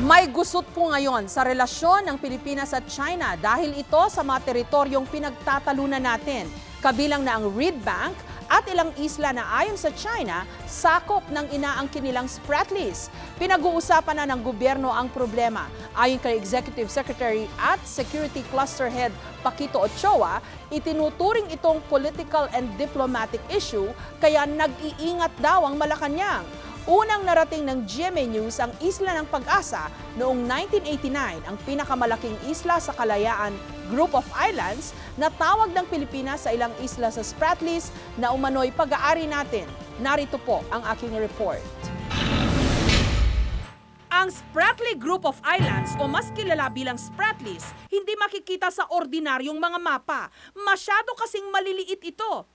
May gusot po ngayon sa relasyon ng Pilipinas at China dahil ito sa mga teritoryong pinagtatalunan natin. Kabilang na ang Reed Bank at ilang isla na ayon sa China, sakop ng inaangkin nilang Spratlys. Pinag-uusapan na ng gobyerno ang problema. Ayon kay Executive Secretary at Security Cluster Head Paquito Ochoa, itinuturing itong political and diplomatic issue kaya nag-iingat daw ang Malacanang. Unang narating ng GMA News ang Isla ng Pag-asa noong 1989, ang pinakamalaking isla sa Kalayaan Group of Islands na tawag ng Pilipinas sa ilang isla sa Spratlys na umano'y pag-aari natin. Narito po ang aking report. Ang Spratly Group of Islands o mas kilala bilang Spratlys, hindi makikita sa ordinaryong mga mapa. Masyado kasing maliliit ito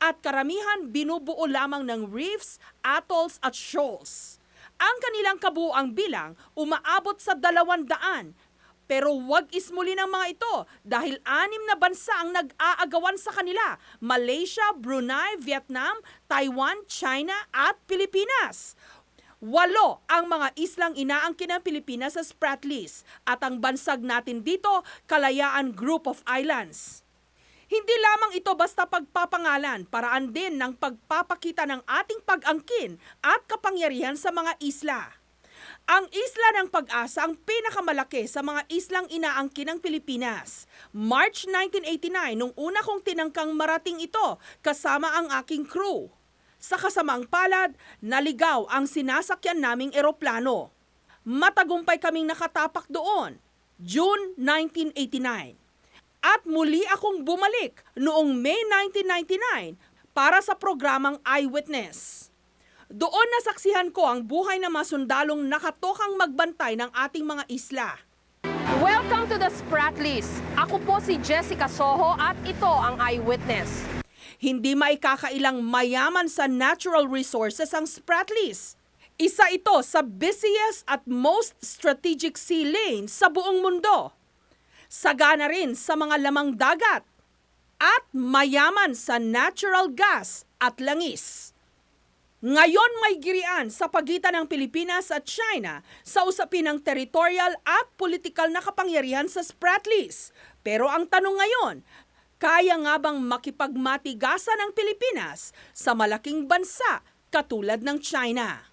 at karamihan binubuo lamang ng reefs, atolls at shoals. Ang kanilang kabuang bilang umaabot sa dalawang daan. Pero wag ismuli ng mga ito dahil anim na bansa ang nag-aagawan sa kanila. Malaysia, Brunei, Vietnam, Taiwan, China at Pilipinas. Walo ang mga islang inaangkin ng Pilipinas sa Spratlys at ang bansag natin dito, Kalayaan Group of Islands. Hindi lamang ito basta pagpapangalan, paraan din ng pagpapakita ng ating pag-angkin at kapangyarihan sa mga isla. Ang isla ng pag-asa ang pinakamalaki sa mga islang inaangkin ng Pilipinas. March 1989 nung una kong tinangkang marating ito kasama ang aking crew. Sa kasamaang palad, naligaw ang sinasakyan naming eroplano. Matagumpay kaming nakatapak doon. June 1989. At muli akong bumalik noong May 1999 para sa programang Eyewitness. Doon nasaksihan ko ang buhay ng mga sundalong nakatokang magbantay ng ating mga isla. Welcome to the Spratlys. Ako po si Jessica Soho at ito ang Eyewitness. Hindi maikakailang mayaman sa natural resources ang Spratlys. Isa ito sa busiest at most strategic sea lanes sa buong mundo sagana rin sa mga lamang dagat, at mayaman sa natural gas at langis. Ngayon may girian sa pagitan ng Pilipinas at China sa usapin ng territorial at political na kapangyarihan sa Spratlys. Pero ang tanong ngayon, kaya nga bang makipagmatigasan ng Pilipinas sa malaking bansa katulad ng China?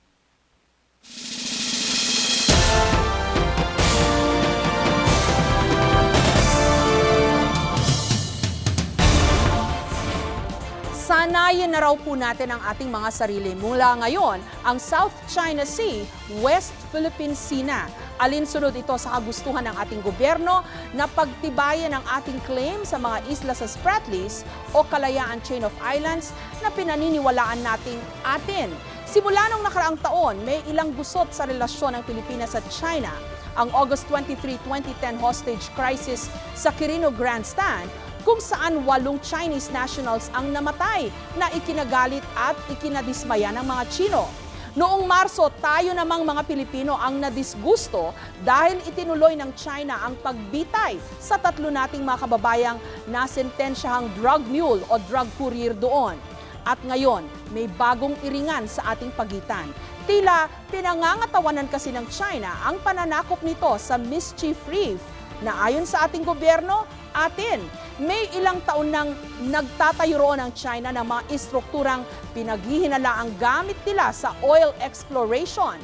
Sanayin na raw po natin ang ating mga sarili. Mula ngayon, ang South China Sea, West Philippine Sea na. Alinsunod ito sa kagustuhan ng ating gobyerno na pagtibayan ang ating claim sa mga isla sa Spratlys o Kalayaan Chain of Islands na pinaniniwalaan nating atin. Simula nung nakaraang taon, may ilang gusot sa relasyon ng Pilipinas at China. Ang August 23, 2010 hostage crisis sa Quirino Grandstand kung saan walong Chinese nationals ang namatay na ikinagalit at ikinadismaya ng mga Chino. Noong Marso, tayo namang mga Pilipino ang nadisgusto dahil itinuloy ng China ang pagbitay sa tatlo nating mga kababayang nasentensyahang drug mule o drug courier doon. At ngayon, may bagong iringan sa ating pagitan. Tila pinangangatawanan kasi ng China ang pananakop nito sa mischief reef na ayon sa ating gobyerno, atin. May ilang taon nang nagtatayo roon ang China ng mga istrukturang pinaghihinala ang gamit nila sa oil exploration.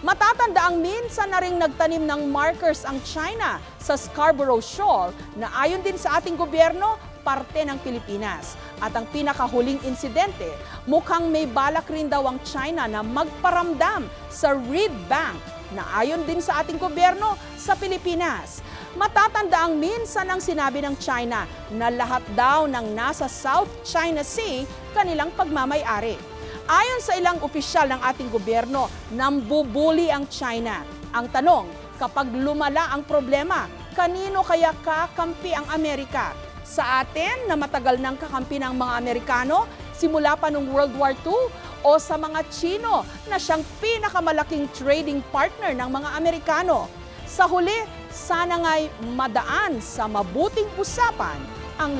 Matatanda ang minsan na ring nagtanim ng markers ang China sa Scarborough Shoal na ayon din sa ating gobyerno, parte ng Pilipinas. At ang pinakahuling insidente, mukhang may balak rin daw ang China na magparamdam sa Reed Bank na ayon din sa ating gobyerno sa Pilipinas. Matatanda ang minsan ang sinabi ng China na lahat daw ng nasa South China Sea kanilang pagmamayari. Ayon sa ilang opisyal ng ating gobyerno, nambubuli ang China. Ang tanong, kapag lumala ang problema, kanino kaya kakampi ang Amerika? Sa atin na matagal nang kakampi ng mga Amerikano, simula pa noong World War II, o sa mga Chino na siyang pinakamalaking trading partner ng mga Amerikano. Sa huli, sana nga'y madaan sa mabuting usapan ang lahat.